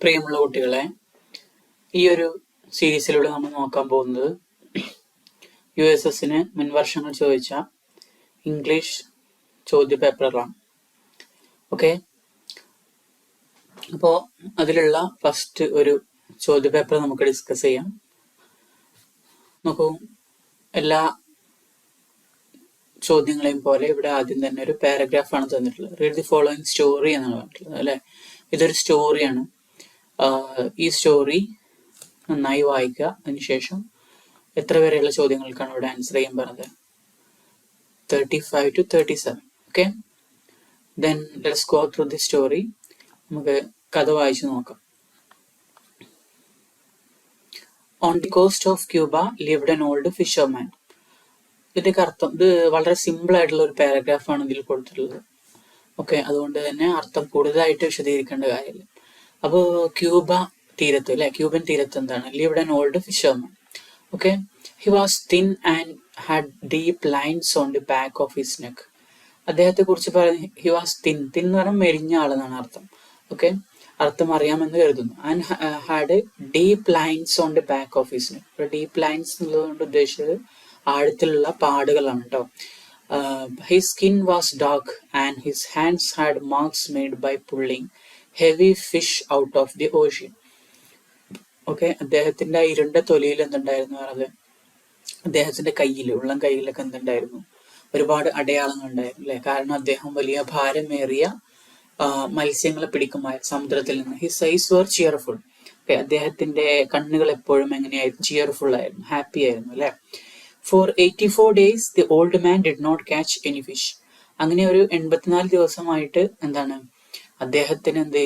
പ്രിയമുള്ള കുട്ടികളെ ഈ ഒരു സീരീസിലൂടെ നമ്മൾ നോക്കാൻ പോകുന്നത് യു എസ് എസിന് മുൻവർഷങ്ങൾ ചോദിച്ച ഇംഗ്ലീഷ് ചോദ്യ പേപ്പറുകളാണ് ഓക്കെ? അപ്പോൾ അതിലുള്ള ഫസ്റ്റ് ഒരു ചോദ്യ പേപ്പർ നമുക്ക് ഡിസ്കസ് ചെയ്യാം. നോക്കൂ എല്ലാ ചോദ്യങ്ങളെയും പോലെ ഇവിടെ ആദ്യം തന്നെ ഒരു പാരഗ്രാഫാണ് തന്നിട്ടുള്ളത്. റീഡ് ദി ഫോളോയിങ് സ്റ്റോറി എന്നാണ് പറഞ്ഞിട്ടുള്ളത് അല്ലെ? ഇതൊരു സ്റ്റോറിയാണ് ഈ സ്റ്റോറി നന്നായി വായിക്കുക. അതിനുശേഷം എത്ര വരെയുള്ള ചോദ്യങ്ങൾക്കാണ് ഇവിടെ ആൻസർ ചെയ്യാൻ പറഞ്ഞത്? Thirty five to thirty seven okay then let's go through the story നമുക്ക് കഥ വായിച്ചു നോക്കാം. On the coast of Cuba lived an old fisherman ഇതിന്റെ അർത്ഥം ഇത് വളരെ സിമ്പിൾ ആയിട്ടുള്ള ഒരു പാരഗ്രാഫാണ് ഇതിൽ കൊടുത്തിട്ടുള്ളത്. ഓക്കെ അതുകൊണ്ട് തന്നെ അർത്ഥം കൂടുതലായിട്ട് വിശദീകരിക്കേണ്ട കാര്യമില്ല. അപ്പോൾ ക്യൂബ തീരത്ത് അല്ലെ? ക്യൂബൻ തീരത്ത് എന്താണ്? Lived an old fisherman okay he was thin and had deep lines on the back of his neck അദ്ദേഹത്തെ കുറിച്ച് പറയുന്നത് ഹി വാസ് തിൻ തിൻ എന്ന് പറഞ്ഞാൽ മെലിഞ്ഞ ആളെന്നാണ് അർത്ഥം. ഓക്കെ അർത്ഥം അറിയാമെന്ന് കരുതുന്നു. And had deep lines on the back of his neck deep lines എന്നുള്ളതുകൊണ്ട് ഉദ്ദേശിച്ചത് ആഴത്തിലുള്ള പാടുകളാണ് കേട്ടോ his skin was dark and his hands had marks made by pulling heavy fish out of the ocean okay അദ്ദേഹത്തിന്റെ ഇരുണ്ട തൊലിയിൽ എന്തുണ്ടായിരുന്നു പറഞ്ഞത്? അദ്ദേഹത്തിന്റെ കയ്യിൽ ഉള്ളം കയ്യിലൊക്കെ എന്തുണ്ടായിരുന്നു? ഒരുപാട് അടയാളങ്ങൾ ഉണ്ടായിരുന്നു അല്ലെ? കാരണം അദ്ദേഹം വലിയ ഭാരമേറിയ മത്സ്യങ്ങളെ പിടിക്കുമായ സമുദ്രത്തിൽ നിന്ന്. His eyes were cheerful okay അദ്ദേഹത്തിന്റെ കണ്ണുകൾ എപ്പോഴും എങ്ങനെയായിരുന്നു? ചിയർഫുൾ ആയിരുന്നു ഹാപ്പി ആയിരുന്നു അല്ലെ? For eighty four days the old man did not catch any fish അങ്ങനെ ഒരു എൺപത്തിനാല് ദിവസമായിട്ട് എന്താണ്? അദ്ദേഹത്തിന് എന്ത്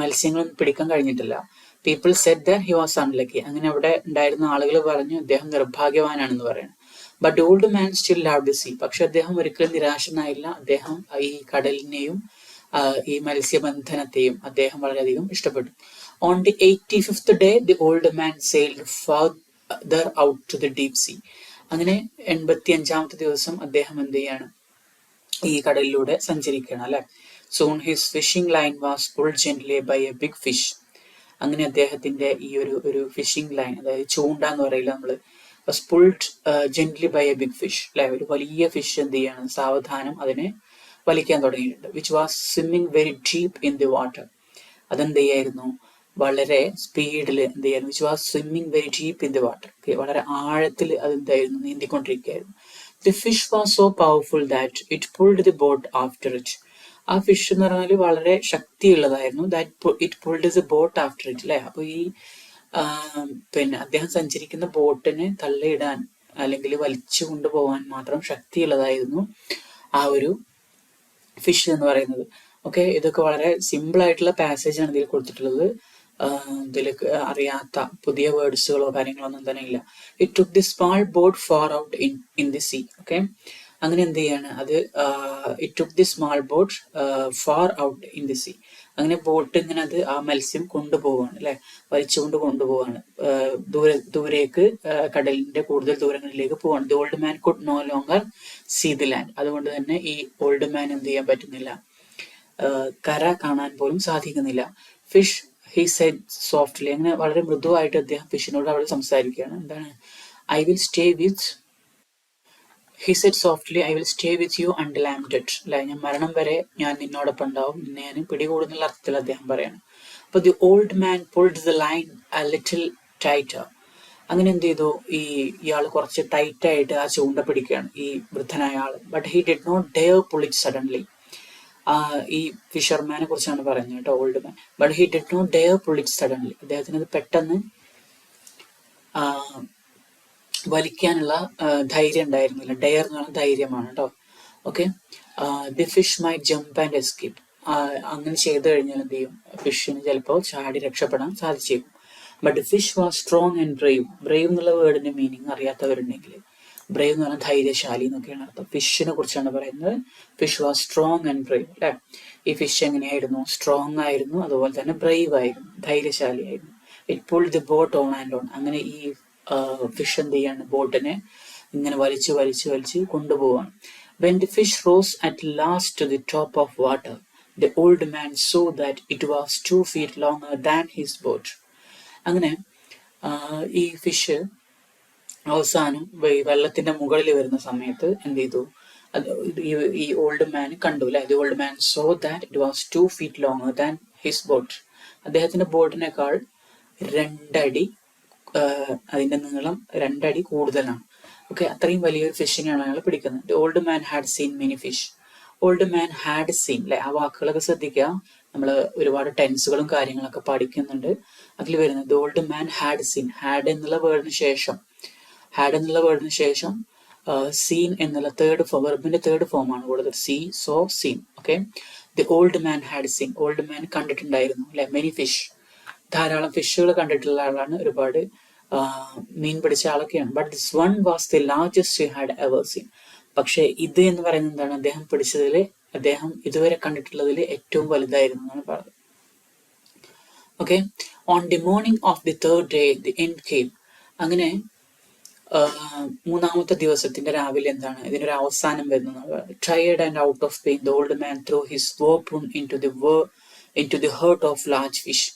മത്സ്യങ്ങളൊന്നും പിടിക്കാൻ കഴിഞ്ഞിട്ടില്ല. People said that he was unlucky അങ്ങനെ അവിടെ ഉണ്ടായിരുന്ന ആളുകൾ പറഞ്ഞു അദ്ദേഹം നിർഭാഗ്യവാനാണെന്ന് പറയുന്നത് but old man still love the sea പക്ഷെ അദ്ദേഹം ഒരിക്കലും നിരാശനായില്ല. അദ്ദേഹം ഈ കടലിനെയും ഈ മത്സ്യബന്ധനത്തെയും അദ്ദേഹം വളരെയധികം ഇഷ്ടപ്പെട്ടു. On the eighty fifth day the old man sailed further out to the deep sea അങ്ങനെ എൺപത്തി അഞ്ചാമത്തെ ദിവസം അദ്ദേഹം എന്ത് ചെയ്യാണ്? ഈ കടലിലൂടെ സഞ്ചരിക്കണം അല്ലെ? Soon his fishing line was pulled gently by a big fish അങ്ങനെ അദ്ദേഹത്തിന്റെ ഈ ഒരു ഒരു ഫിഷിംഗ് ലൈൻ അതായത് ചൂണ്ട എന്ന് പറയില്ല നമ്മൾ was pulled gently by a big fish അല്ലെ? ഒരു വലിയ ഫിഷ് എന്ത് ചെയ്യാണ്? സാവധാനം അതിനെ വലിക്കാൻ തുടങ്ങിയിട്ടുണ്ട് which was swimming very deep in the water അതെന്ത് ചെയ്യായിരുന്നു? വളരെ സ്പീഡിൽ എന്ത് ചെയ്യായിരുന്നു? Which was swimming very deep in the water വളരെ ആഴത്തിൽ അതെന്തായിരുന്നു നീന്തിക്കൊണ്ടിരിക്കുകയായിരുന്നു. The fish was so powerful that it pulled the boat after it ആ ഫിഷ് എന്ന് പറഞ്ഞാൽ വളരെ ശക്തിയുള്ളതായിരുന്നു. That it pulled is a boat after it അല്ലെ അപ്പൊ ഈ പിന്നെ അദ്ദേഹം സഞ്ചരിക്കുന്ന ബോട്ടിനെ തള്ളിയിടാൻ അല്ലെങ്കിൽ വലിച്ചു കൊണ്ടുപോകാൻ മാത്രം ശക്തിയുള്ളതായിരുന്നു ആ ഒരു ഫിഷ് എന്ന് പറയുന്നത്. ഓക്കെ ഇതൊക്കെ വളരെ സിമ്പിൾ ആയിട്ടുള്ള പാസേജ് ആണ് ഇതിൽ കൊടുത്തിട്ടുള്ളത്. ഇതിൽ അറിയാത്ത പുതിയ വേർഡ്സുകളോ കാര്യങ്ങളോ ഒന്നും തന്നെ ഇല്ല. It took the small boat for out in in the sea okay അങ്ങനെ എന്ത് ചെയ്യാണ്? അത് it took the small boat far out in the sea അങ്ങനെ ബോട്ട് ഇങ്ങനെ അത് ആ മത്സ്യം കൊണ്ടുപോവാണ് അല്ലെ? വലിച്ചുകൊണ്ട് കൊണ്ടുപോവാണ്. ദൂരെ ദൂരേക്ക് കടലിന്റെ കൂടുതൽ ദൂരങ്ങളിലേക്ക് പോവാണ്. The old man could no longer see the land അതുകൊണ്ട് തന്നെ ഈ ഓൾഡ് മാൻ എന്ത് ചെയ്യാൻ പറ്റുന്നില്ല? കര കാണാൻ പോലും സാധിക്കുന്നില്ല. ഫിഷ് ഹി സെഡ് സോഫ്റ്റ്ലി അങ്ങനെ വളരെ മൃദുവായിട്ട് അദ്ദേഹം ഫിഷിനോട് അവിടെ സംസാരിക്കുകയാണ്. എന്താണ്? I will stay with he said softly I will stay with you until I dead അല്ലെ? ഞാൻ മരണം വരെ ഞാൻ നിന്നോടൊപ്പം ഉണ്ടാവും. നിന്നെ ഞാൻ പിടികൂടുന്നുള്ള അർത്ഥത്തിൽ അദ്ദേഹം പറയാണ്. അപ്പൊ the old man pulled the line a little tighter അങ്ങനെ എന്ത് ചെയ്തു? ഈ ഇയാൾ കുറച്ച് ടൈറ്റ് ആയിട്ട് ആ ചൂണ്ട പിടിക്കുകയാണ് ഈ വൃദ്ധനായ ആൾ. But he did not dare pull it suddenly ഈ ഫിഷർമാനെ കുറിച്ചാണ് പറയുന്നത് കേട്ടോ old man but he did not dare pull it suddenly അദ്ദേഹത്തിന് അത് പെട്ടെന്ന് വലിക്കാനുള്ള ധൈര്യം ഉണ്ടായിരുന്നില്ല. ഡെയർ എന്ന് പറഞ്ഞ ധൈര്യമാണ് കേട്ടോ okay the fish my jump and escape അങ്ങനെ ചെയ്തു കഴിഞ്ഞാൽ എന്ത് ചെയ്യും? ഫിഷിന് ചിലപ്പോൾ ചാടി രക്ഷപ്പെടാൻ സാധിച്ചേക്കും. But fish was strong and brave brave എന്നുള്ള വേർഡിന്റെ മീനിങ് അറിയാത്തവരുണ്ടെങ്കിൽ ബ്രേവ് എന്ന് പറഞ്ഞാൽ ധൈര്യശാലി എന്നൊക്കെയാണ് അർത്ഥം. ഫിഷിനെ കുറിച്ചാണ് പറയുന്നത്. Fish was strong and brave അല്ലെ? ഈ ഫിഷ് എങ്ങനെയായിരുന്നു? സ്ട്രോങ് ആയിരുന്നു അതുപോലെ തന്നെ ബ്രേവ് ആയിരുന്നു ധൈര്യശാലി ആയിരുന്നു. It pull the boat on and on അങ്ങനെ ഈ ഫിഷ് എന്ത് ചെയ്യാണ്? ബോട്ടിനെ ഇങ്ങനെ വലിച്ച് വലിച്ച് വലിച്ച് കൊണ്ടുപോവാണ്. When the fish rose at last to the top of water the old man saw that it was two feet longer than his boat അങ്ങനെ ഈ ഫിഷ് അവസാനം വെള്ളത്തിന്റെ മുകളിൽ വരുന്ന സമയത്ത് എന്ത് ചെയ്തു? ഈ ഓൾഡ് മാൻ കണ്ടു അല്ലെ? The old man saw that it was two feet longer than his boat അദ്ദേഹത്തിന്റെ ബോട്ടിനേക്കാൾ രണ്ടടി അതിന്റെ നീളം രണ്ടടി കൂടുതലാണ്. ഓക്കെ അത്രയും വലിയൊരു ഫിഷിനെയാണ് അയാൾ പിടിക്കുന്നത്. Old man had seen many fish old man had seen അല്ലെ ആ വാക്കുകളൊക്കെ ശ്രദ്ധിക്കുക. നമ്മൾ ഒരുപാട് ടെൻസുകളും കാര്യങ്ങളൊക്കെ പഠിക്കുന്നുണ്ട്. അതിൽ വരുന്നത് old man had seen had എന്നുള്ള വേർഡിന് ശേഷം. ഹാഡ് എന്നുള്ള വേർഡിന് ശേഷം സീൻ എന്നുള്ള തേർഡ് ഫോം വെർബിന്റെ തേർഡ് ഫോം ആണ് കൂടുതൽ. See saw seen okay the old man had seen old man കണ്ടിട്ടുണ്ടായിരുന്നു അല്ലെ മെനി ഫിഷ് ധാരാളം ഫിഷുകൾ കണ്ടിട്ടുള്ള ആളാണ് ഒരുപാട്. മീൻ പിടിച്ച ആളൊക്കെയാണ്. But this one was the largest you had ever seen പക്ഷേ ഇത് എന്ന് പറയുന്നത് എന്താണ്? അദ്ദേഹം പിടിച്ചതിൽ അദ്ദേഹം ഇതുവരെ കണ്ടിട്ടുള്ളതിൽ ഏറ്റവും വലുതായിരുന്നു എന്നാണ് പറഞ്ഞത് okay on the morning of the third day the end came അങ്ങനെ മൂന്നാമത്തെ ദിവസത്തിന്റെ രാവിലെ എന്താണ്? ഇതിനൊരു അവസാനം വരുന്നത് tired and out of pain the old man threw his വോപ്പ് into the way into the heart of large fish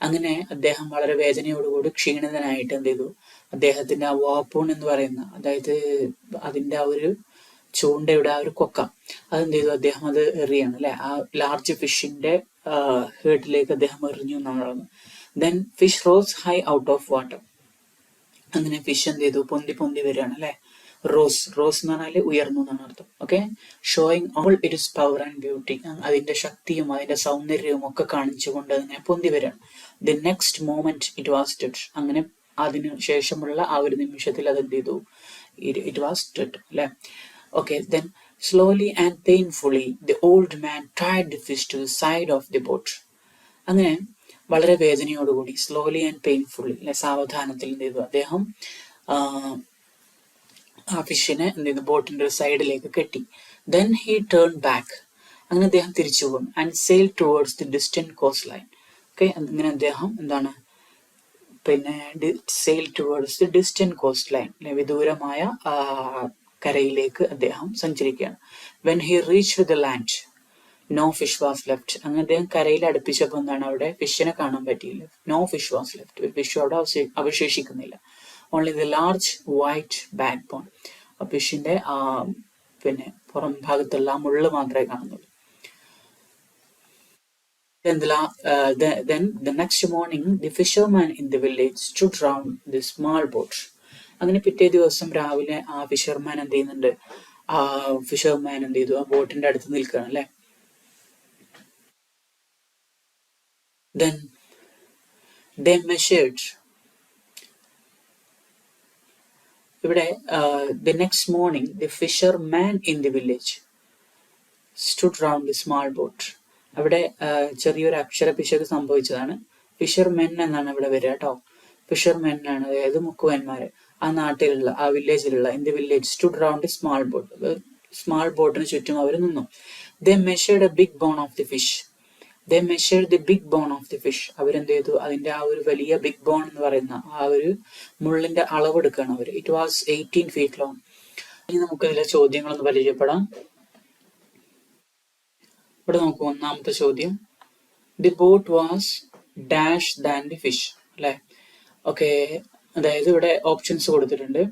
അങ്ങനെ അദ്ദേഹം വളരെ വേദനയോടുകൂടി ക്ഷീണിതനായിട്ട് എന്ത് ചെയ്തു? അദ്ദേഹത്തിന്റെ ആ വാപ്പൂൺ എന്ന് പറയുന്ന അതായത് അതിന്റെ ആ ഒരു ചൂണ്ടയുടെ ആ ഒരു കൊക്ക അതെന്ത് ചെയ്തു? അദ്ദേഹം അത് എറിയാണ് അല്ലെ? ആ ലാർജ് ഫിഷിന്റെ ഹേട്ടിലേക്ക് അദ്ദേഹം എറിഞ്ഞു എന്നാണ് then fish rose high out of water അങ്ങനെ ഫിഷ് എന്ത് ചെയ്തു? പൊന്തി പൊന്തി വരികയാണ് അല്ലെ? റോസ് റോസ് എന്ന് പറഞ്ഞാൽ ഉയർന്നു എന്നാണ് അർത്ഥം. Okay showing all its power and beauty അതിന്റെ ശക്തിയും അതിന്റെ സൗന്ദര്യവും ഒക്കെ കാണിച്ചുകൊണ്ട് അതിനെ പൊന്തി വരാം. The next moment it was dead അങ്ങനെ അതിന് ശേഷമുള്ള ആ ഒരു നിമിഷത്തിൽ അത് എന്ത് ചെയ്തു? ഇറ്റ് വാസ് ടെഡ് അല്ലെ? Okay then slowly and painfully the old man tried fish to side of the boat അങ്ങനെ വളരെ വേദനയോടുകൂടി സ്ലോലി ആൻഡ് പെയിൻഫുള്ളി അല്ലെ? സാവധാനത്തിൽ എന്ത് ചെയ്തു? അദ്ദേഹം ആ ഫിഷിനെ എന്ത് ചെയ്തു? ബോട്ടിന്റെ ഒരു സൈഡിലേക്ക് കെട്ടി. ദെൻ ഹി ടേൺ ബാക്ക് അങ്ങനെ അദ്ദേഹം തിരിച്ചു പോകും and sail towards the distant coast line okay അങ്ങനെ അദ്ദേഹം എന്താണ്? പിന്നെ sail towards the distant coast line വിദൂരമായ കരയിലേക്ക് അദ്ദേഹം സഞ്ചരിക്കുകയാണ്. When he reach the land no fish was left അങ്ങനെ അദ്ദേഹം കരയിൽ അടുപ്പിച്ചപ്പോൾ എന്താണ് അവിടെ? ഫിഷിനെ കാണാൻ പറ്റിയില്ല. No fish was left fish അവിടെ അവശേഷിക്കുന്നില്ല. Only the large white back bone ഫിഷിന്റെ ആ പിന്നെ പുറം ഭാഗത്തുള്ള ആ മുള്ള് മാത്രമേ കാണുന്നുള്ളൂ. Then the, uh, the, then the next morning, the fisherman in the. അങ്ങനെ പിറ്റേ ദിവസം രാവിലെ ആ ഫിഷർമാൻ എന്ത് ചെയ്യുന്നുണ്ട്? ആ ഫിഷർമാൻ എന്ത് ചെയ്തു? ആ ബോട്ടിന്റെ അടുത്ത് നിൽക്കുകയാണ് അല്ലെ? Then they measured ഇവിടെ the next morning the fisherman in the village stood round the small boat അവിടെ ചെറിയൊരു അക്ഷര പിശക് സംഭവിച്ചതാണ്. ഫിഷർ മെൻ എന്നാണ് ഇവിടെ വരിക കേട്ടോ ഫിഷർ മെൻ ആണ് അതായത് മുക്കുവന്മാര്. ആ നാട്ടിലുള്ള ആ വില്ലേജിലുള്ള in the village stood round the small boat small ബോട്ടിന് ചുറ്റും അവർ നിന്നു. They measured a big bone of the fish they measure the big bone of the fish അവരെന്ത് ചെയ്തു? അതിന്റെ ആ ഒരു വലിയ ബിഗ് ബോൺ എന്ന് പറയുന്ന ആ ഒരു മുള്ളിന്റെ അളവെടുക്കുകയാണ് അവർ it was eighteen feet long ഇനി നമുക്ക് ഇതിലെ ചോദ്യങ്ങളൊന്ന് പരിചയപ്പെടാം. ഇവിടെ നോക്കൂ ഒന്നാമത്തെ ചോദ്യം. The boat was dash than the fish അല്ലെ? ഓക്കെ അതായത് ഇവിടെ ഓപ്ഷൻസ് കൊടുത്തിട്ടുണ്ട്.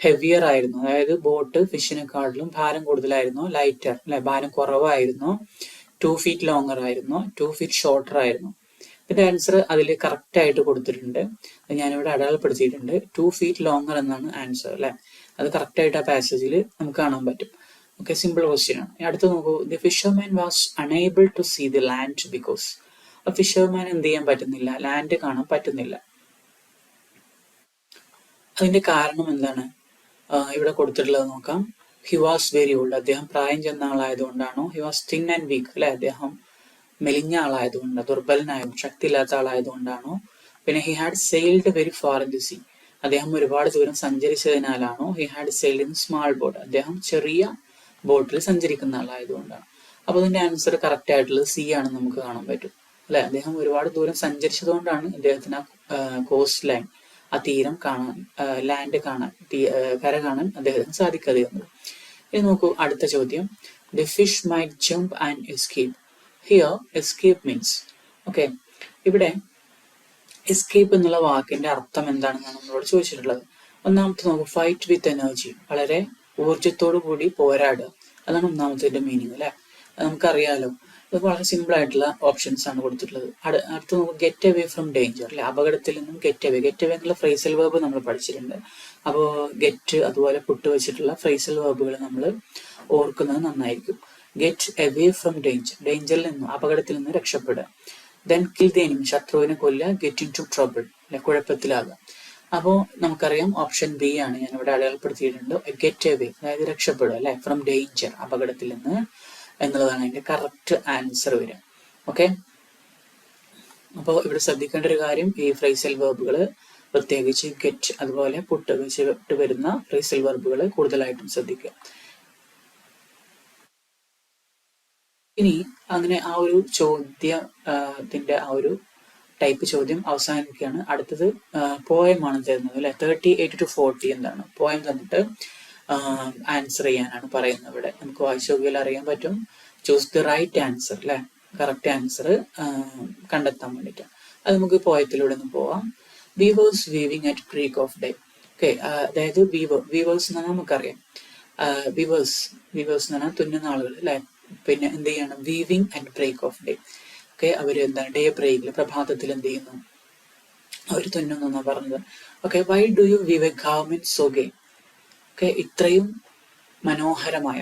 ഹെവിയർ ആയിരുന്നു. അതായത് ബോട്ട് ഫിഷിനെക്കാട്ടിലും ഭാരം കൂടുതലായിരുന്നു ലൈറ്റർ അല്ലെ? ഭാരം കുറവായിരുന്നു. ടു ഫീറ്റ് ലോങ്ങർ ആയിരുന്നു ടു ഫീറ്റ് ഷോർട്ടർ ആയിരുന്നു. ഇതിന്റെ ആൻസർ അതിൽ കറക്റ്റ് ആയിട്ട് കൊടുത്തിട്ടുണ്ട്. ഞാനിവിടെ അടയാളപ്പെടുത്തിയിട്ടുണ്ട്. ടു ഫീറ്റ് ലോങ്ങർ എന്നാണ് ആൻസർ അല്ലെ? അത് കറക്റ്റ് ആയിട്ട് ആ പാസേജിൽ നമുക്ക് കാണാൻ പറ്റും. ഓക്കെ സിമ്പിൾ ക്വസ്റ്റ്യൻ ആണ്. അടുത്ത് നോക്കൂ. The fisherman was unable to see the land because ആ ഫിഷർമാൻ എന്ത് ചെയ്യാൻ പറ്റുന്നില്ല? ലാൻഡ് കാണാൻ പറ്റുന്നില്ല. അതിന്റെ കാരണം എന്താണ്? ഇവിടെ കൊടുത്തിട്ടുള്ളത് നോക്കാം. ഹി വാസ് വെരി ഓൾഡ് അദ്ദേഹം പ്രായം ചെന്ന ആളായതുകൊണ്ടാണോ? He was thin and weak അല്ലെ? അദ്ദേഹം മെലിഞ്ഞ ആളായതുകൊണ്ട് ദുർബലനായ ശക്തിയില്ലാത്ത ആളായതുകൊണ്ടാണോ? പിന്നെ he had sailed very far in the sea അദ്ദേഹം ഒരുപാട് ദൂരം സഞ്ചരിച്ചതിനാലാണോ? He had sailed in small boat അദ്ദേഹം ചെറിയ ബോട്ടിൽ സഞ്ചരിക്കുന്ന ആളായതുകൊണ്ടാണ്. അപ്പൊ അതിന്റെ ആൻസർ കറക്റ്റ് ആയിട്ടുള്ളത് സി ആണെന്ന് നമുക്ക് കാണാൻ പറ്റും. അല്ലെ? അദ്ദേഹം ഒരുപാട് ദൂരം സഞ്ചരിച്ചതുകൊണ്ടാണ് അദ്ദേഹത്തിന് കോസ്റ്റ് ലൈൻ ആ തീരം കാണാൻ ലാൻഡ് കാണാൻ കര കാണാൻ അദ്ദേഹത്തിന് സാധിക്കാതെ വന്നത്. ഇനി നോക്കൂ അടുത്ത ചോദ്യം. The fish might jump and escape here escape means okay ഇവിടെ എസ്കേപ്പ് എന്നുള്ള വാക്കിന്റെ അർത്ഥം എന്താണെന്നാണ് നമ്മളോട് ചോദിച്ചിട്ടുള്ളത്. ഒന്നാമത്തെ നോക്കൂ ഫൈറ്റ് വിത്ത് എനർജി വളരെ ഊർജത്തോടു കൂടി പോരാടുക. അതാണ് ഒന്നാമത്തെ മീനിങ് അല്ലെ? നമുക്കറിയാലോ. ഇത് വളരെ സിമ്പിൾ ആയിട്ടുള്ള ഓപ്ഷൻസ് ആണ് കൊടുത്തിട്ടുള്ളത്. അടുത്ത് നമുക്ക് ഗെറ്റ് അവേ ഫ്രം ഡേഞ്ചർ അല്ലെ? അപകടത്തിൽ നിന്നും ഗെറ്റ് അവേ ഗെറ്റ് അവേ എന്നുള്ള ഫ്രേസൽ വേർബ് നമ്മൾ പഠിച്ചിട്ടുണ്ട്. അപ്പോൾ ഗെറ്റ് അതുപോലെ പുട്ട് വെച്ചിട്ടുള്ള ഫ്രൈസൽ വേർബുകൾ നമ്മൾ ഓർക്കുന്നത് നന്നായിരിക്കും. ഗെറ്റ് എവേ ഫ്രം ഡേഞ്ചർ ഡേഞ്ചറിൽ നിന്നും അപകടത്തിൽ നിന്ന് രക്ഷപ്പെടുക. ദെൻ കിൽ ദ എനിമി ശത്രുവിനെ കൊല്ലുക. ഗെറ്റ് ഇൻ ടു ട്രബിൾ അല്ലെ കുഴപ്പത്തിലാകുക അപ്പോൾ നമുക്കറിയാം ഓപ്ഷൻ ബി ആണ്. ഞാൻ ഇവിടെ അടയാളപ്പെടുത്തിയിട്ടുണ്ട്. ഗെറ്റ് എവേ അതായത് രക്ഷപ്പെടുക അല്ലെ? ഫ്രം ഡേഞ്ചർ അപകടത്തിൽ നിന്ന് എന്നുള്ളതാണ് അതിന്റെ കറക്റ്റ് ആൻസർ വരിക. ഓക്കെ അപ്പോൾ ഇവിടെ ശ്രദ്ധിക്കേണ്ട ഒരു കാര്യം ഈ ഫ്രൈസൽ വെർബുകൾ പ്രത്യേകിച്ച് ഗെറ്റ് അതുപോലെ പുട്ട് വെച്ചിട്ട് വരുന്ന ഫ്രീസിൽ വെർബുകൾ കൂടുതലായിട്ടും ശ്രദ്ധിക്കുക. ഇനി അങ്ങനെ ആ ഒരു ചോദ്യത്തിന്റെ ആ ഒരു ടൈപ്പ് ചോദ്യം അവസാനിക്കുകയാണ്. അടുത്തത് പോയം ആണ് തരുന്നത് അല്ലെ? തേർട്ടി എയ്റ്റ് ടു ഫോർട്ടി എന്താണ്? പോയം തന്നിട്ട് ആൻസർ ചെയ്യാനാണ് പറയുന്നത് ഇവിടെ. നമുക്ക് വായിച്ചു നോക്കിയാൽ അറിയാൻ പറ്റും. ചൂസ് ദി റൈറ്റ് ആൻസർ അല്ലെ? കറക്റ്റ് ആൻസർ കണ്ടെത്താൻ വേണ്ടിയിട്ടാണ് അത് നമുക്ക് പോയത്തിലൂടെ ഒന്ന് പോവാം. Weavers weaving at creak of day okay അതായത് വീവേഴ്സ് എന്ന് പറഞ്ഞാൽ നമുക്കറിയാം. വീവേഴ്സ് വീവേഴ്സ് എന്ന് പറഞ്ഞാൽ തുന്നുന്ന ആളുകൾ അല്ലെ? പിന്നെ എന്ത് ചെയ്യണം? Weaving at break of day okay അവർ എന്താണ്? ഡേ ബ്രേക്കിൽ പ്രഭാതത്തിൽ എന്ത് ചെയ്യുന്നു? അവർ തുന്നുന്നു എന്നാണ് പറഞ്ഞത്. Okay why do you weave a government so gay ഒക്കെ ഇത്രയും മനോഹരമായ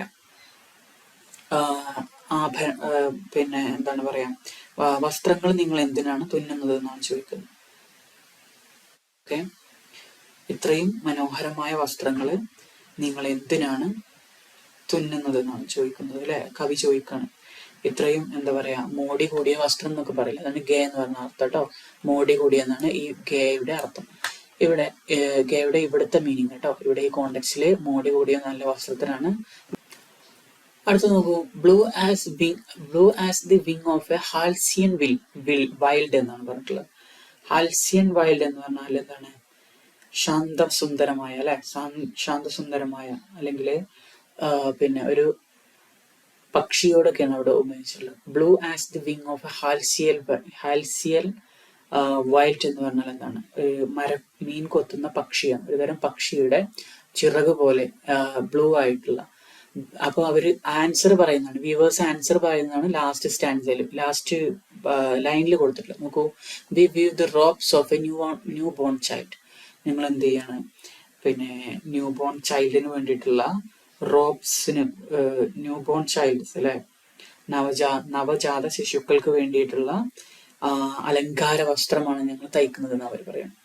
ആഭ പിന്നെ എന്താണ് പറയാ? വസ്ത്രങ്ങൾ നിങ്ങൾ എന്തിനാണ് തുന്നുന്നത് എന്നാണ് ചോദിക്കുന്നത്. ഓക്കെ ഇത്രയും മനോഹരമായ വസ്ത്രങ്ങൾ നിങ്ങൾ എന്തിനാണ് തുന്നുന്നത് എന്നാണ് ചോദിക്കുന്നത് അല്ലെ? കവി ചോദിക്കാണ്. ഇത്രയും എന്താ പറയാ മോടി കൂടിയ വസ്ത്രം എന്നൊക്കെ പറയില്ല? അതാണ് ഗേ എന്ന് പറഞ്ഞ അർത്ഥം കേട്ടോ. മോടി കൂടിയ എന്നാണ് ഈ ഗേയുടെ അർത്ഥം. ഇവിടെ ഗേയുടെ ഇവിടുത്തെ മീനിങ് കേട്ടോ. ഇവിടെ ഈ കോണ്ടെക്സ്റ്റിൽ മോടി കൂടിയ നല്ല വസ്ത്രത്തിനാണ്. അടുത്ത നോക്കൂ. Blue as wing blue as the wing of a halcyon will will wild എന്നാണ് പറഞ്ഞിട്ടുള്ളത്. ഹാൽസിയൻ വൈൽഡ് എന്ന് പറഞ്ഞാൽ എന്താണ്? ശാന്തസുന്ദരമായ അല്ലെ? ശാന്തസുന്ദരമായ അല്ലെങ്കിൽ പിന്നെ ഒരു പക്ഷിയോടൊക്കെയാണ് അവിടെ ഉപയോഗിച്ചിട്ടുള്ളത്. Blue as the wing of halcyon halcyon wild എന്ന് പറഞ്ഞാൽ എന്താണ്? മര മീൻ കൊത്തുന്ന പക്ഷിയാണ്. ഒരുതരം പക്ഷിയുടെ ചിറക് പോലെ ബ്ലൂ ആയിട്ടുള്ള അപ്പോൾ അവർ ആൻസർ പറയുന്നതാണ്. വ്യൂവേഴ്സ് ആൻസർ പറയുന്നതാണ് ലാസ്റ്റ് സ്റ്റാൻസയിൽ ലാസ്റ്റ് ലൈനിൽ കൊടുത്തിട്ടുള്ളത്. നോക്കൂ. We weave the robes of a new new born child നിങ്ങൾ എന്ത് ചെയ്യാണ്? പിന്നെ ന്യൂ ബോൺ ചൈൽഡിന് വേണ്ടിയിട്ടുള്ള റോപ്സിന് ന്യൂ ബോൺ ചൈൽഡ്സ് അല്ലെ? നവജാ നവജാത ശിശുക്കൾക്ക് വേണ്ടിയിട്ടുള്ള അലങ്കാര വസ്ത്രമാണ് ഞങ്ങൾ തയ്ക്കുന്നത് എന്ന് അവർ പറയുന്നു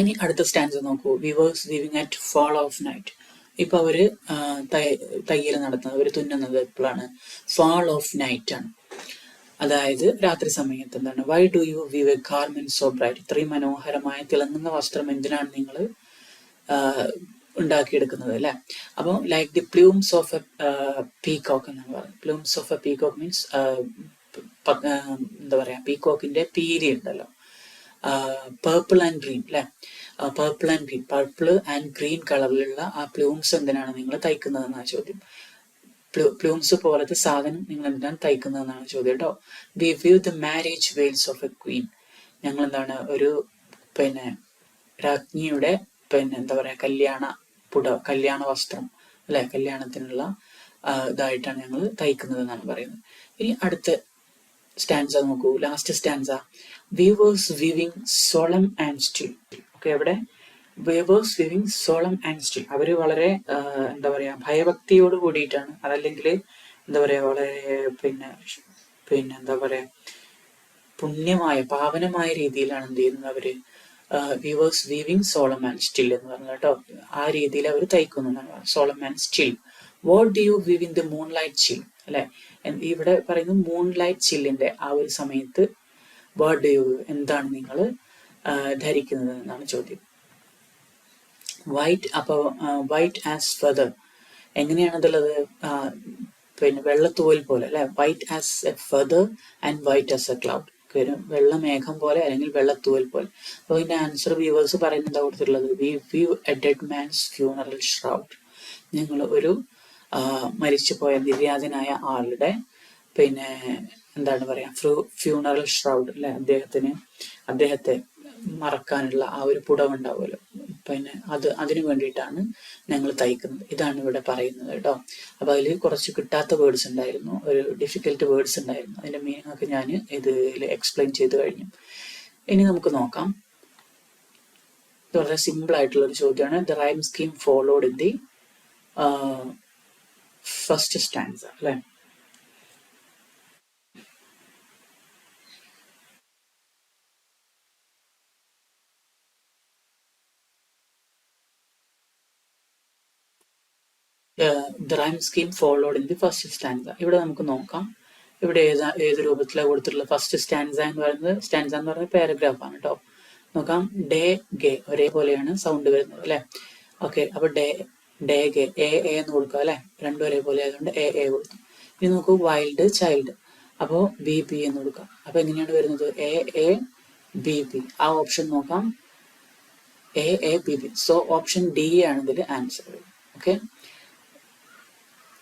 ഇനി അടുത്ത സ്റ്റാൻസ് നോക്കൂ. വിവേഴ്സ് ലിവിങ് അറ്റ് ഫോൾ ഓഫ് നൈറ്റ് ഇപ്പൊ അവർ തയ്യൽ നടത്തുന്നത് അവർ തുന്നുന്നത് എപ്പോഴാണ് ഫാൾ ഓഫ് നൈറ്റ് ആണ്. അതായത് രാത്രി സമയത്ത് എന്താണ്? Why do you weave garment so bright ഇത്രയും മനോഹരമായ തിളങ്ങുന്ന വസ്ത്രം എന്തിനാണ് നിങ്ങൾ ഉണ്ടാക്കിയെടുക്കുന്നത് അല്ലെ? അപ്പോൾ like the plumes of a peacock എന്നാണ് പറയുന്നത്. Plumes of a peacock means എന്താ പറയാ പീകോക്കിന്റെ പീരി ഉണ്ടല്ലോ. പേർപ്പിൾ ആൻഡ് ഗ്രീൻ അല്ലെ purple and green purple and green കളറിലുള്ള ആ പ്ലൂംസ് എന്തിനാണ് നിങ്ങൾ തയ്ക്കുന്നതെന്നാണ് ചോദ്യം. പ്ലൂംസ് പോലത്തെ സാധനം നിങ്ങൾ എന്താണ് തയ്ക്കുന്നതെന്നാണ് ചോദ്യം കേട്ടോ we weave the marriage veils of a queen ഞങ്ങൾ എന്താണ് ഒരു പിന്നെ രാജ്ഞിയുടെ പിന്നെ എന്താ പറയാ കല്യാണ പുട കല്യാണ വസ്ത്രം അല്ലെ കല്യാണത്തിനുള്ള ഇതായിട്ടാണ് ഞങ്ങൾ തയ്ക്കുന്നത് എന്നാണ് പറയുന്നത്. ഇനി അടുത്ത സ്റ്റാൻസ നോക്കൂ. Last stanza weavers weaving solemn and still okay അവിടെ weavers weaving solemn and still അവർ വളരെ എന്താ പറയുക ഭയഭക്തിയോട് കൂടിയിട്ടാണ്. അതല്ലെങ്കിൽ എന്താ പറയുക വളരെ പിന്നെ പിന്നെ എന്താ പറയുക പുണ്യമായ പാവനമായ രീതിയിലാണ് എന്ത് ചെയ്യുന്നത് അവർ weavers weaving solemn and still എന്ന് പറഞ്ഞു കേട്ടോ. ആ രീതിയിൽ അവർ തയ്ക്കുന്നു solemn and still what do you weave in the moonlight chill അല്ലെ ഇവിടെ പറയുന്നത് മൂൺ ലൈറ്റ് ചില്ലിന്റെ ആ ഒരു സമയത്ത് വാട്ട് ഡു യു എന്താണ് നിങ്ങൾ ധരിക്കുന്നത് എന്നാണ് ചോദ്യം. വൈറ്റ് അപ്പോൾ വൈറ്റ് ആസ് ഫെദർ എങ്ങനെയാണ് പിന്നെ വെള്ളത്തോൽ പോലെ അല്ലെ? White as a feather and white as a cloud വെള്ളമേഘം പോലെ അല്ലെങ്കിൽ വെള്ളത്തൂവൽ പോലെ. അപ്പോൾ ഇതിന്റെ ആൻസർ വ്യൂവേഴ്സ് പറയുന്നത് കൊടുത്തിട്ടുള്ളത്? We weave a dead man's funeral shroud ഞങ്ങൾ ഒരു മരിച്ചുപോയ നിര്യാതനായ ആളുടെ പിന്നെ എന്താണ് പറയാ ഫ്രൂ ഫ്യൂണറൽ ഷ്രൗഡ് അല്ലെ അദ്ദേഹത്തിന്. അദ്ദേഹത്തെ മറക്കാനുള്ള ആ ഒരു പുടവുണ്ടാവുമല്ലോ. പിന്നെ അത് അതിനു വേണ്ടിയിട്ടാണ് ഞങ്ങൾ തയ്ക്കുന്നത്. ഇതാണ് ഇവിടെ പറയുന്നത് കേട്ടോ. അപ്പൊ അതിൽ കുറച്ച് കിട്ടാത്ത വേർഡ്സ് ഉണ്ടായിരുന്നു. ഒരു ഡിഫിക്കൽട്ട് വേർഡ്സ് ഉണ്ടായിരുന്നു. അതിന്റെ മീനിങ് ഒക്കെ ഞാൻ ഇതിൽ എക്സ്പ്ലെയിൻ ചെയ്ത് കഴിഞ്ഞു. ഇനി നമുക്ക് നോക്കാം. ഇത് വളരെ സിമ്പിൾ ആയിട്ടുള്ള ഒരു ചോദ്യമാണ്. The rhyme scheme followed in the first stanza അല്ലേ? Rhyme scheme followed in the first stanza ഇവിടെ നമുക്ക് നോക്കാം. ഇവിടെ ഏതാ ഏത് രൂപത്തിലാണ് കൊടുത്തിട്ടുള്ള ഫസ്റ്റ് സ്റ്റാൻസ എന്ന് പറയുന്നത് സ്റ്റാൻസ എന്ന് പറയുന്നത് പാരഗ്രാഫ് ആണ് കേട്ടോ നോക്കാം. ഡേ ഗേ ഒരേപോലെയാണ് സൗണ്ട് വരുന്നത് അല്ലെ? ഓക്കെ അപ്പൊ ഡേ ഡേ ഗേ എ എന്ന് കൊടുക്കുക അല്ലെ? രണ്ടും ഒരേപോലെ ആയതുകൊണ്ട് എ എ കൊടുത്തു. ഇനി നോക്കൂ വൈൽഡ് ചൈൽഡ് അപ്പോ ബി പി എന്ന് കൊടുക്കാം. അപ്പൊ എങ്ങനെയാണ് വരുന്നത്? എ എ ബി പി ആ ഓപ്ഷൻ നോക്കാം. A A B P so option D ആണ് ഇതിൽ answer okay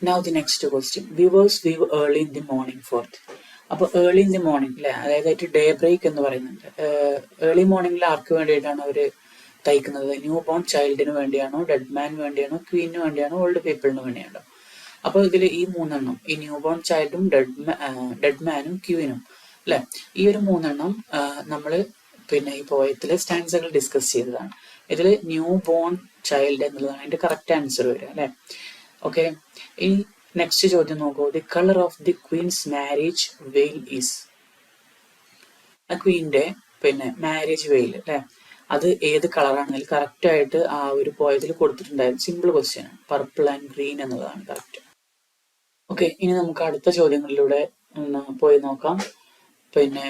now the next question weavers weave early in the morning forth അപ്പോൾ ഏർലി ഇൻ ദി മോർണിംഗ് അല്ലെ അതായത് ഡേ ബ്രേക്ക് എന്ന് പറയുന്നുണ്ട്. Early മോർണിംഗിൽ ആർക്ക് വേണ്ടിയിട്ടാണ് അവർ തയ്ക്കുന്നത്? ന്യൂ ബോൺ ചൈൽഡിന് വേണ്ടിയാണോ ഡെഡ് മാൻ വേണ്ടിയാണോ ക്വീനിന് വേണ്ടിയാണോ ഓൾഡ് പീപ്പിളിന് വേണ്ടിയാണോ? അപ്പോൾ ഇതിൽ ഈ മൂന്നെണ്ണം ഈ ന്യൂ ബോൺ ചൈൽഡും ഡെഡ് ഡെഡ് മാനും ക്യൂവിനും അല്ലെ ഈ ഒരു മൂന്നെണ്ണം നമ്മൾ പിന്നെ ഈ പോയത്തിൽ സ്റ്റാൻസുകൾ ഡിസ്കസ് ചെയ്തതാണ്. ഇതിൽ ന്യൂ ബോൺ ചൈൽഡ് എന്നുള്ളതാണ് അതിന്റെ കറക്റ്റ് ആൻസർ വരിക അല്ലെ ഓക്കെ ഈ നെക്സ്റ്റ് ചോദ്യം നോക്കൂ. The colour of the queen's marriage veil is ആ ക്വീന്റെ പിന്നെ മാരേജ് വെയിൽ അല്ലെ അത് ഏത് കളറാണെങ്കിലും കറക്റ്റ് ആയിട്ട് ആ ഒരു പോയതിൽ കൊടുത്തിട്ടുണ്ടായിരുന്നു. Simple question purple and green എന്നുള്ളതാണ് കറക്റ്റ് ഓക്കെ ഇനി നമുക്ക് അടുത്ത ചോദ്യങ്ങളിലൂടെ പോയി നോക്കാം. പിന്നെ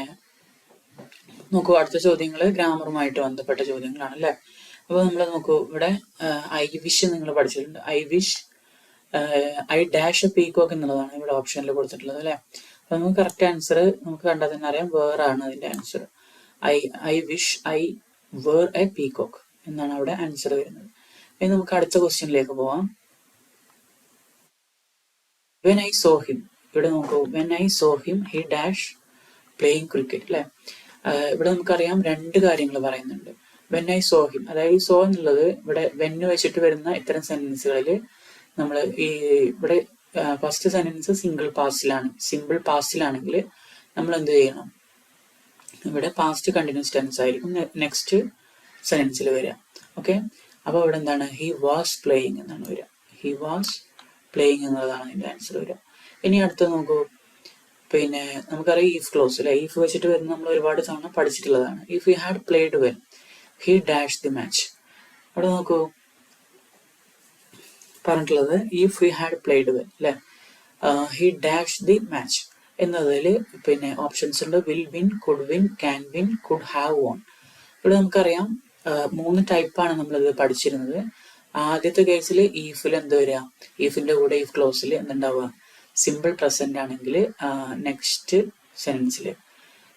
നോക്കൂ അടുത്ത ചോദ്യങ്ങൾ ഗ്രാമറുമായിട്ട് ബന്ധപ്പെട്ട ചോദ്യങ്ങളാണ് അല്ലെ അപ്പൊ നമ്മൾ നോക്കൂ ഇവിടെ ഐ വിഷ് നിങ്ങൾ പഠിച്ചിട്ടുണ്ട്. I wish I dash peacock എന്നുള്ളതാണ് ഇവിടെ ഓപ്ഷനിൽ കൊടുത്തിട്ടുള്ളത് അല്ലേ? അപ്പൊ നമുക്ക് കറക്റ്റ് ആൻസർ നമുക്ക് കണ്ടാൽ തന്നെ അറിയാം വേറാണ് അതിന്റെ answer I I wish I were a peacock എന്നാണ് അവിടെ ആൻസർ വരുന്നത്. ഇനി നമുക്ക് അടുത്ത ക്വസ്റ്റ്യനിലേക്ക് പോവാം. വെൻ ഐ സോ ഹിം ഇവിടെ നോക്കൂ. When I saw him he dash playing cricket അല്ലെ? ഇവിടെ നമുക്കറിയാം രണ്ട് കാര്യങ്ങൾ പറയുന്നുണ്ട്. വെൻ ഐ സോ ഹിം അതായത് സോ എന്നുള്ളത് ഇവിടെ വെന്ന് വെച്ചിട്ട് വരുന്ന ഇത്തരം സെന്റൻസുകളിൽ നമ്മൾ ഈ ഇവിടെ ഫസ്റ്റ് സെന്റൻസ് സിംഗിൾ പാസ്റ്റിലാണ് സിമ്പിൾ പാസ്റ്റിലാണെങ്കിൽ നമ്മൾ എന്ത് ചെയ്യണം? ഇവിടെ പാസ്റ്റ് കണ്ടിന്യൂസ് ടെൻസ് ആയിരിക്കും നെക്സ്റ്റ് സെന്റൻസിൽ വരിക. ഓക്കെ അപ്പോൾ ഇവിടെ എന്താണ്? ഹി വാസ് പ്ലേയിങ് എന്നാണ് വരിക. ഹി വാസ് പ്ലേയിങ് എന്നുള്ളതാണ് അതിന്റെ ആൻസർ വരിക. ഇനി അടുത്ത് നോക്കൂ. പിന്നെ നമുക്കറിയാം ഇഫ് ക്ലോസ് അല്ലെ ഇഫ് വെച്ചിട്ട് വരുന്ന നമ്മൾ ഒരുപാട് തവണ പഠിച്ചിട്ടുള്ളതാണ്. If you had played well he dash the match അവിടെ നോക്കൂ. പറഞ്ഞിട്ടുള്ളത് if he had played well അല്ലെ ഹി ഡാഷ് ദി മാച്ച് എന്നതിൽ പിന്നെ ഓപ്ഷൻസ് ഉണ്ട്. Will win could win can win could have won ഇവിടെ നമുക്കറിയാം മൂന്ന് ടൈപ്പാണ് നമ്മളിത് പഠിച്ചിരുന്നത്. ആദ്യത്തെ കേസിൽ ഈഫിൽ എന്ത് വരിക? ഈഫിന്റെ കൂടെ ഈഫ് ക്ലോസിൽ എന്തുണ്ടാവുക? സിമ്പിൾ പ്രസന്റ് ആണെങ്കിൽ നെക്സ്റ്റ് സെൻസിൽ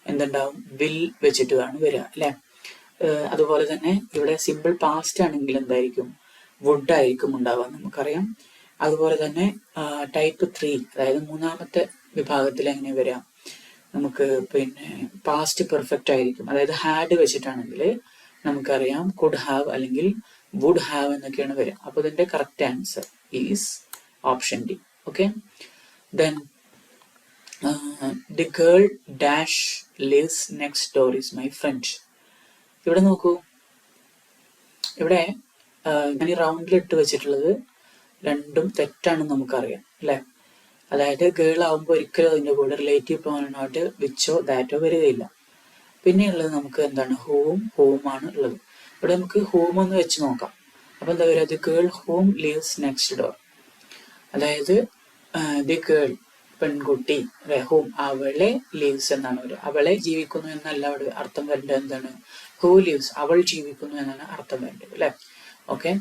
എന്തുണ്ടാവും? വിൽ വെച്ചിട്ട് ആണ് വരിക അല്ലെ അതുപോലെ തന്നെ ഇവിടെ സിമ്പിൾ പാസ്റ്റ് ആണെങ്കിൽ എന്തായിരിക്കും? വുഡ് ആയിരിക്കും ഉണ്ടാവുക നമുക്കറിയാം. അതുപോലെ തന്നെ ടൈപ്പ് ത്രീ അതായത് മൂന്നാമത്തെ വിഭാഗത്തിൽ എങ്ങനെ വരാം നമുക്ക് പിന്നെ പാസ്റ്റ് പെർഫെക്റ്റ് ആയിരിക്കും. അതായത് ഹാഡ് വെച്ചിട്ടാണെങ്കിൽ നമുക്കറിയാം കുഡ് ഹാവ് അല്ലെങ്കിൽ വുഡ് ഹാവ് എന്നൊക്കെയാണ് വരിക. അപ്പോൾ ഇതിന്റെ correct answer is option D okay then the girl dash lives next door is my friend ഇവിടെ നോക്കൂ. ഇവിടെ ഈ റൗണ്ടിൽ ഇട്ട് വെച്ചിട്ടുള്ളത് രണ്ടും തെറ്റാണെന്ന് നമുക്കറിയാം അല്ലെ? അതായത് ഗേൾ ആവുമ്പോൾ ഒരിക്കലും അതിന്റെ കൂടെ റിലേറ്റീവ് പോകാനായിട്ട് വിച്ചോ ദാറ്റോ വരികയില്ല. പിന്നെയുള്ളത് നമുക്ക് എന്താണ്? ഹോം ഹോമാണ് ഉള്ളത്. ഇവിടെ നമുക്ക് ഹോം എന്ന് വെച്ച് നോക്കാം. അപ്പൊ എന്താ പറയുക the girl home leaves next door. അതായത് ദി ഗേൾ പെൺകുട്ടി ഹോം അവളെ ലീവ്സ് എന്നാണ് ഒരു അവളെ ജീവിക്കുന്നു എന്നല്ല അവിടെ അർത്ഥം വരേണ്ടത് എന്താണ്? ഹൂ ലീവ്സ് അവൾ ജീവിക്കുന്നു എന്നാണ് അർത്ഥം വരേണ്ടത് അല്ലെ? ഓക്കെ